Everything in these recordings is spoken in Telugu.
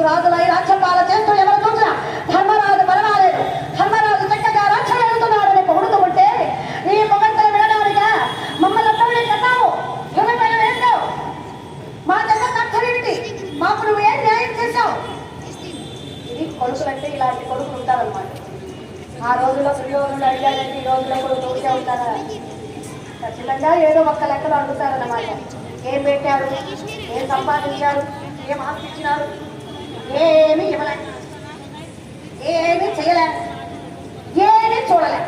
పిల్లలు ఈ రోజు రాజులై రాజ్యపాల చేస్తూ ఎవరు చూసినా ధర్మరాజు పరవాలేదు ధర్మరాజు చక్కగా రక్షణ అని పొగుడుతూ ఉంటే నీ పొగడ్తలు వినడానిగా మమ్మల్ని అందరినీ కన్నావు యుగమైన వేసావు మా జగత్ అర్థమేమిటి మాకు నువ్వు ఏం న్యాయం చేశావు? ఇది కొడుకులంటే ఇలాంటి కొడుకులు ఉంటారన్నమాట. ఆ రోజుల్లో దుర్యోధనుడు అడిగాడంటే ఈ రోజుల్లో కూడా తోడుగా ఉంటారా? ఖచ్చితంగా ఏదో ఒక్క లెక్కలు అడుగుతారన్నమాట. ఏం పెట్టారు? ఏం సంపాదించారు? ఏం ఆశించినారు? ఏమి ఇవ్వలే. ఏమీ చేయలే. ఏమీ చూడలే.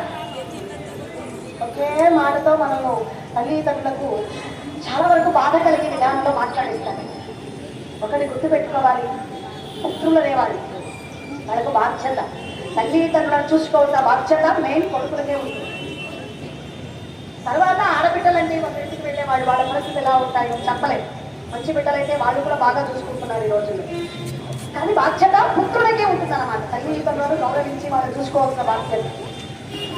ఒకే మాటతో మనము తల్లిదండ్రులకు చాలా వరకు బాధ కలిగే విధానంలో మాట్లాడిస్తాను ఒకటి గుర్తుపెట్టుకోవాలి. పుత్రులు అనేవాళ్ళు. వాళ్ళకు బాధ్యత. తల్లిదండ్రులను చూసుకోవాల్సిన బాధ్యత మెయిన్ కొడుకులకే ఉంటుంది తర్వాత ఆడబిడ్డలంటే ఒక ఇంటికి వెళ్ళే వాళ్ళు వాళ్ళ పరిస్థితులు ఎలా ఉంటాయో? చెప్పలేము మంచి బిడ్డలైతే వాళ్ళు కూడా బాగా చూసుకుంటున్నారు ఈ రోజుల్లో. కానీ బాధ్యత పుత్రులకే ఉంటుంది అనమాట తల్లిదండ్రులను గౌరవించి వాళ్ళు చూసుకోవాల్సిన బాధ్యత.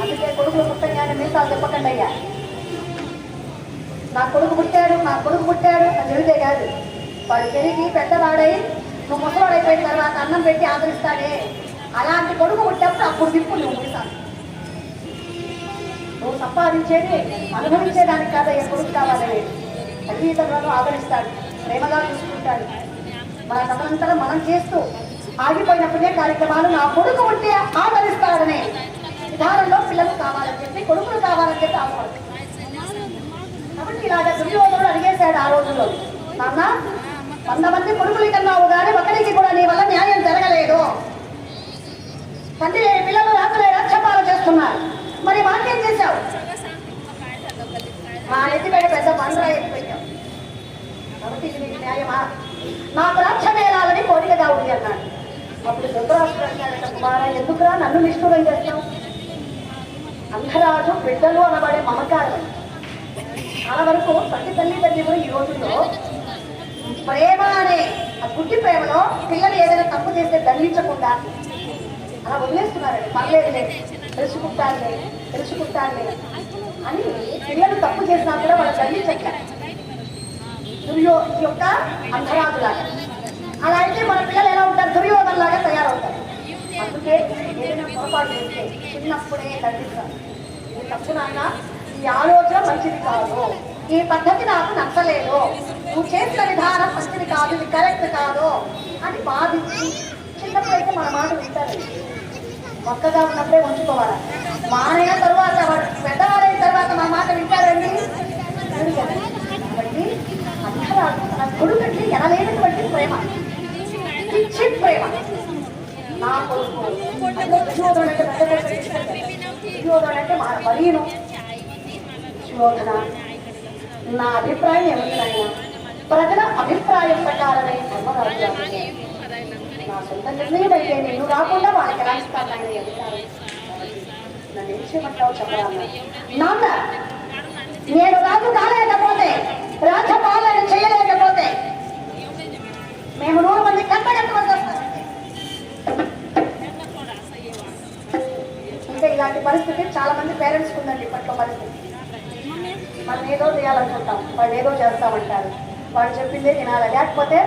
అందుకే కొడుకులు పుట్టగానే మీసాలు చెప్పకండి అయ్యా. నా కొడుకు పుట్టాడు నా కొడుకు పుట్టాడు అని చెబితే కాదు. వాడు పెరిగి పెద్దవాడై నువ్వు ముసలాడైపోయిన తర్వాత అన్నం పెట్టి ఆదరిస్తాడే. అలాంటి కొడుకు పుట్టినప్పుడు అప్పుడు తిప్పు నువ్వు ముగిస్తాను నువ్వు సంపాదించేది అనుభవించేదానికి కాదయ్యా కొడుకు కావాలని తల్లిదండ్రులను ఆదరిస్తాడు ప్రేమగా చూసుకుంటాడు. మన తదనంతరం మనం చేస్తూ ఆగిపోయినప్పుడే కార్యక్రమాలు నా కొడుకు ఉంటే ఆదరిస్తాడనే విధానంలో పిల్లలు కావాలని చెప్పి కొడుకులు కావాలని చెప్పి ఆశపడుతుంది కాబట్టి ఇలాగ దుర్యోధనుడు అడిగేశాడు ఆ రోజుల్లో నాన్న వంద మంది కొడుకులు కన్నావు కానీ ఒకరికి కూడా నీ వల్ల న్యాయం జరగలేదు. తండ్రి పిల్లలు రాత్రులే రక్షపాలు చేస్తున్నారు. మరి మాకేం చేశావు. మా నెత్తిపేట పెద్ద బండరా ఎత్తిపోయావు కాబట్టి ఇది న్యాయమా? నాకు రక్ష వేయాలని కోరికగా ఉంది అన్నాడు. అప్పుడు ధృతరాష్ట్రుడు అన్నాడట ఎందుకురా నన్ను నిష్ఠురం చేస్తావు? అంధరాజు బిడ్డలు అనబడే మమకారం. చాలా వరకు తల్లి తల్లి కూడా ఈ రోజుల్లో ప్రేమ అనే ఆ గుడ్డి ప్రేమలో పిల్లలు ఏదైనా తప్పు చేస్తే దండించకుండా అలా వదిలేస్తున్నారండి. పర్లేదులే తెలుసుకుంటానులే తెలుసుకుంటానులే అని పిల్లలు తప్పు చేసినా కూడా వాళ్ళు దండించట్లేదు దుర్యో యొక్క అంధరాజులాగా అలా అయితే మన పిల్లలు ఎలా ఉంటారు? దుర్యోధన లాగా తయారవుతారు. అందుకే ఏదైనా పొరపాటు చేస్తే చిన్నప్పుడే దండిస్తారు. ఇది తప్పు నాన్న ఈ ఆలోచన మంచిది కాదు. ఈ పద్ధతి నాకు నచ్చలేదు. నువ్వు చేసిన విధానం మంచిది కాదు ఇది కరెక్ట్ కాదు అని బాధించి చిన్నప్పుడైతే మన మాట వింటారు. ఒక్కగా ఉన్నప్పుడే ఉంచుకోవాలి. మానైన తర్వాత వాడు పెద్దవాడైన తర్వాత మా మాట వింటారండి? అంతరాడు కొడుకంటే ఎనలేనటువంటి ప్రేమ. పిచ్చి ప్రేమ. నా కొడుకు అంటే మా బలీను నా అభిప్రాయం ఏమిటి ప్రజల అభిప్రాయం ప్రకారమే ధర్మరాజ్యాలు నా సొంత నిర్ణయం అయితే నేను రాకుండా వాళ్ళకి ఎలా ఇస్తాను అధికారం? నన్ను ఏం చేయమంటావు చెప్పరా నాన్న నేను రాజు కాలేకపోతే రాజపాలన చేయలేకపోతే మేము నూరు మంది కట్టగట్టవలసి వస్తుంది ఇంకా ఇలాంటి పరిస్థితి చాలా మంది పేరెంట్స్ ఉందండి ఇప్పట్లో పరిస్థితి. మనం ఏదో చేయాలనుకుంటాం వాళ్ళు ఏదో చేస్తామంటారు. వాళ్ళు చెప్పిందే తినాలి లేకపోతే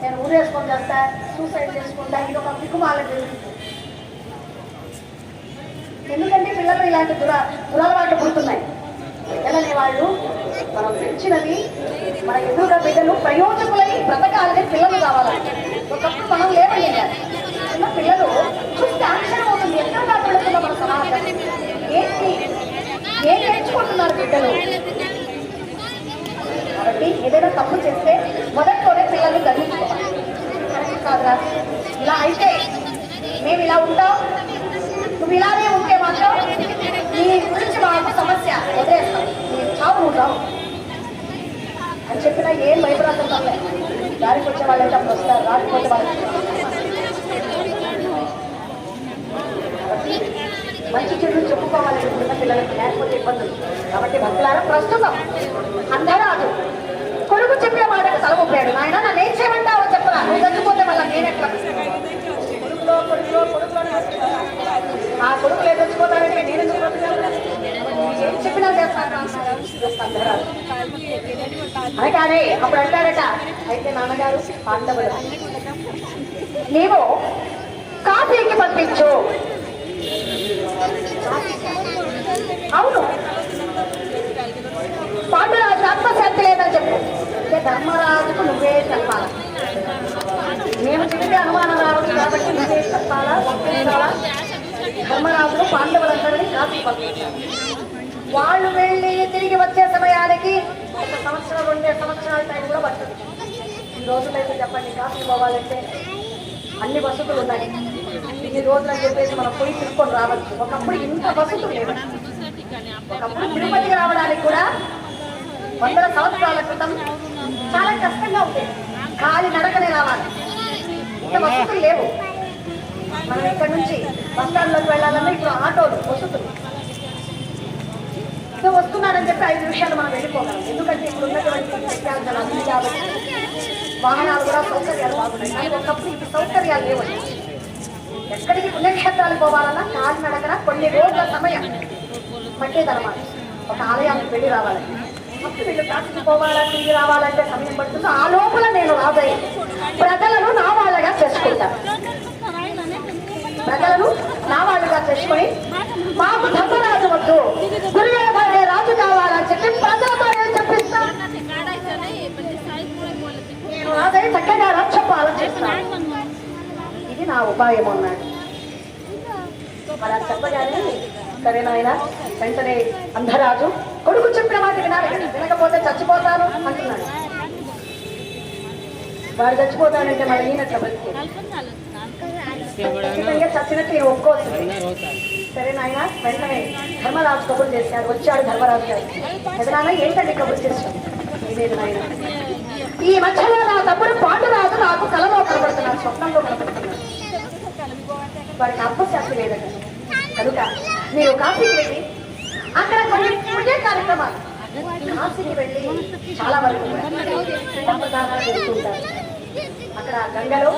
నేను ఊరేసుకొని చేస్తా సూసైడ్ చేసుకుంటా ఇది ఒక పిక్కుమాల జరుగుతుంది. ఎందుకంటే పిల్లలు ఇలాంటి దురా దురలవాట్లు పుడుతున్నాయి. పిల్లలనే వాళ్ళు మనం పెంచినవి మన ఎదురుగా బిడ్డలు ప్రయోజకులై బ్రతకాలని పిల్లలు కావాలి. ఒకప్పుడు మనం లేవయ్యాలి చిన్న పిల్లలు చూస్తే ఆశ్చర్యం అవుతుంది. ఎక్కడ పెడుతున్న మన సమాజం. ఏంటి? ఏం నేర్చుకుంటున్నారు బిడ్డలు? కాబట్టి ఏదైనా తప్పు చేస్తే మొదట్లోనే పిల్లల్ని దండించుకోవాలి కాదురా. ఇలా అయితే మేము ఇలా ఉంటాం. నువ్వు ఇలానే ఉంటే మాత్రం నీ గురించి మాకు సమస్య వదిలేస్తాం. నీ చావు నువ్వు రావు అని చెప్పినా ఏం భయపడాల్సిన పని లేదు. దారికి వచ్చే వాళ్ళైతే అప్పుడు వస్తారు రాకపోతే వాళ్ళు మంచి చెడు చెప్పుకోవాలి చిన్న పిల్లలకి లేకపోతే ఇబ్బందులు. కాబట్టి భక్తులారా ప్రస్తుతం అందరాదు కొడుకు చెప్పే మాటకు తల ఊపాడు. నాయన నన్ను ఏం చేయమంటావో చెప్పరా నువ్వు చచ్చిపోతే మళ్ళీ నేనెట్లా కొడుకులో కొడుకులో కొడుకులో ఆ కొడుకులు ఏదో చచ్చిపోతారంటే నేను ఎందుకు సందరాలు అనగానే అప్పుడు అంటారట. అయితే నాన్నగారు పాండవులు నీవు కాశీకి పంపించు. అవును. పాండురాజు ఆత్మశాంతి లేదని చెప్పు. అంటే ధర్మరాజుకు నువ్వే చెప్పాలి? మేము చెబితే అనుమానం రావడం కాబట్టి నువ్వే చెప్పాలా? ఒప్పించాలా పాండవులందరినీ కాశీ పంపించాలి. వాళ్ళు వెళ్ళి తిరిగి వచ్చే సమయానికి ఒక సంవత్సరం రెండే సంవత్సరాల టైం కూడా పడుతుంది. ఈ రోజులైతే చెప్పండి కాఫీ పోవాలంటే అన్ని వసతులు ఉన్నాయి. ఇన్ని రోజులు అని చెప్పేసి మనం పోయి తిరుక్కొని రావచ్చు. ఒకప్పుడు ఇంత వసతులు లేవు. ఒకప్పుడు తిరుపతికి రావడానికి కూడా వందల సంవత్సరాల క్రితం చాలా కష్టంగా ఉండేది కాలి నడకనే రావాలి. ఇంత వసతులు లేవు. మనం ఇక్కడ నుంచి బస్ స్టాండ్లోకి వెళ్ళాలన్నా ఇప్పుడు ఆటోలు వసతులు. ఏదో వస్తున్నాడని చెప్పి ఐదు నిమిషాలు మనం వెళ్ళిపోగలం. ఎందుకంటే ఇప్పుడు ఉన్నటువంటి విద్యార్థులు కాబట్టి వాహనాలు కూడా సౌకర్యాలు బాగున్నాయి. కానీ ఒకప్పుడు ఇప్పుడు సౌకర్యాలు లేవండి ఎక్కడికి పుణ్యక్షేత్రాలు పోవాలన్నా కాలి నడకన కొన్ని రోజుల సమయం పట్టేదన్నమాట ఒక ఆలయానికి వెళ్ళి రావాలండి అప్పుడు వీళ్ళు కాశీకి పోవాలా రావాలంటే సమయం పడుతుంది. ఆ లోపల నేను రాబోయే ప్రజలను నా వాళ్ళగా చేసుకుంటాను ప్రజలను నా వాళ్ళుగా చేసుకొని మాకు దగ్గర ధర్మరాజు వద్దు దుర్యోధనే రాజు కావాలని చెప్పి ప్రజలతో నేను చక్కగా రక్ష ఆలోచిస్తాను ఇది నా ఉపాయం అన్నాడు. అలా చెప్పగానే సరే నాయన వెంటనే అంధరాజు కొడుకు చెప్పిన మాట వినాలి వినకపోతే చచ్చిపోతాను అంటున్నాడు. వాడు చచ్చిపోతాడంటే మరి ఖచ్చితంగా చచ్చినట్టు ఈయన ఒప్పుకోవచ్చు సరే నాయన వెంటనే ధర్మరాజు కబుల్ చేశాడు వచ్చాడు ధర్మరాజు గారు. ఎదురాన ఏంటండి కబుల్ చేశాడు ఏమేది నాయన? ఈ మధ్యలో నా తప్పుడు పాండురాజు నాకు కలలో కనబడుతున్నాను స్వప్నంలో కనబడుతున్నాను వాడికి అప్పశాస్త్రి లేదండి. కనుక మీరు కాశీకి వెళ్ళి అక్కడ కొన్ని పుణ్య కార్యక్రమాలు. కాశీకి వెళ్ళి చాలా వరకు అక్కడ గంగలో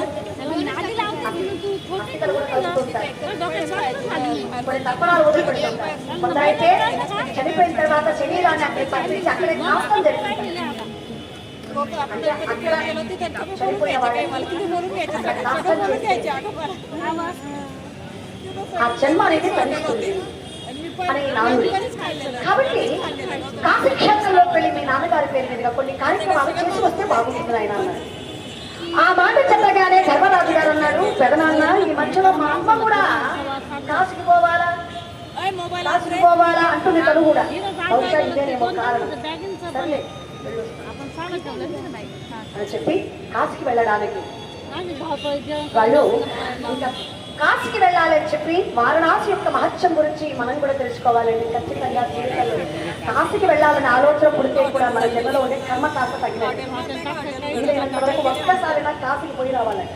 అస్థికలు కూడా కొందరైతే చనిపోయిన తర్వాత శరీరాన్ని అక్కడ పంపించి అక్కడే కాస్తం జరుగుతుంది ఆ జన్మ అనేది తరిస్తుంది నానుడి కాబట్టి కాఫీ క్షేత్రంలో వెళ్ళి మీ నాన్నగారి పేరు మీదుగా కొన్ని కార్యక్రమాలు చేసి వస్తే బాగుంటుంది ఆయన ఆ మాట చెప్పగానే ధర్మరాజు గారు అన్నాడు పెదనాన్న ఈ మధ్యలో మా అమ్మ కూడా కాశీకి పోవాలా కాశీకి పోవాలా అంటుంది తను కూడా బహుశా ఇదేనేమో కారణం సర్లే వెళ్ళు. అని చెప్పి కాశీకి వెళ్ళడానికి. వాళ్ళు ఇంకా కాశీకి వెళ్ళాలని చెప్పి వారణాసి యొక్క మహత్యం గురించి మనం కూడా తెలుసుకోవాలండి ఖచ్చితంగా జీవితంలో కాశీకి వెళ్ళాలని ఆలోచన పుడితే కూడా మన జన్మలో ఉండే కర్మ కాస్త తగ్గినట్టు. వరకు ఒక్కసారి నాకు కాశీకి పోయి రావాలండి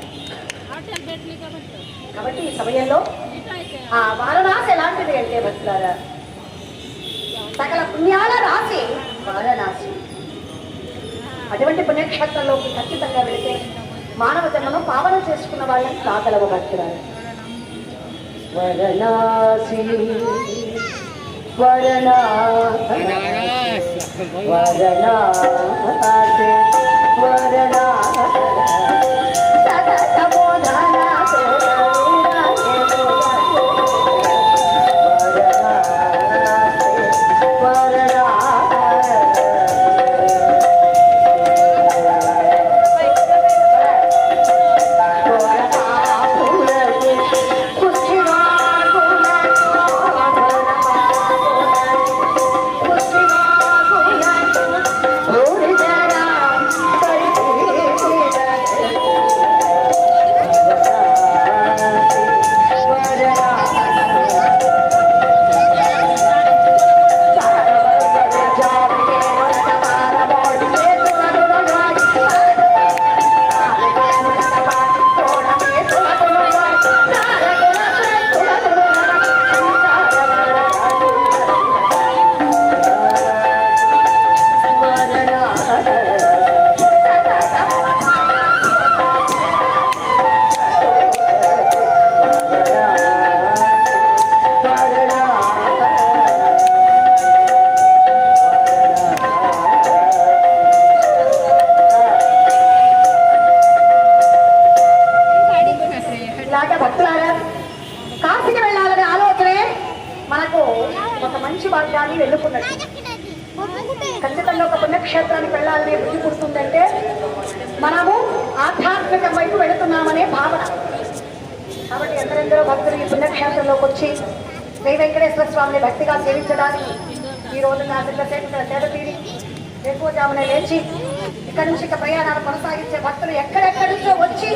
కాబట్టి. ఈ సమయంలో ఆ వారణాసి ఎలాంటిది అంటే భక్తులారా? సకల పుణ్యాల రాసి వారణాసి అటువంటి పుణ్యక్షేత్రంలోకి ఖచ్చితంగా వెళితే మానవ జన్మను పావన చేసుకున్న వాళ్ళని కాగలవ భక్తురాలు వరణాసి వరణా వరణాసి పుణ్యక్షేత్రానికి వెళ్ళాలనే బుద్ధి పుడుతుందంటే మనము ఆధ్యాత్మిక వైపు వెళుతున్నామనే భావన. కాబట్టి ఎందరెందరో భక్తులు ఈ పుణ్యక్షేత్రంలోకి వచ్చి శ్రీ వెంకటేశ్వర స్వామిని భక్తిగా సేవించడానికి ఈ రోజు నా సేపు ఇక్కడ సేద తీరి ఎక్కువజామునే లేచి ఇక్కడ నుంచి ఇక ప్రయాణాలు కొనసాగించే భక్తులు ఎక్కడెక్కడి నుంచో వచ్చి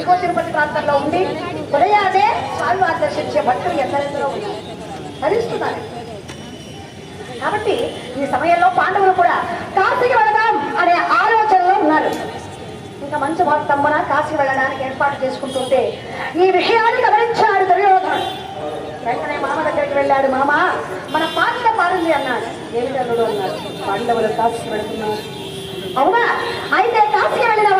ఇంకో తిరుపతి ప్రాంతంలో ఉండి ఉదయాన్నే స్వామివారి దర్శించే భక్తులు ఎందరెందరో ఉన్నారు. ధరిస్తున్నారు కాబట్టి ఈ సమయంలో పాండవులు కూడా కాశీకి వెళదాం అనే ఆలోచనలో ఉన్నారు. ఇంకా మంచి తమ్మున కాశీ వెళ్ళడానికి ఏర్పాటు చేసుకుంటుంటే ఈ విషయాన్ని గమనించాడు దుర్యోధనుడు వెంటనే మామ దగ్గరికి వెళ్ళాడు మామ మన పాత్ర పారింది అన్నాడు. ఏమిటల్లుడు అన్నాడు పాండవులు కాశీకి వెళుతున్నారు అవునా? అయితే కాశీ వెళ్ళిన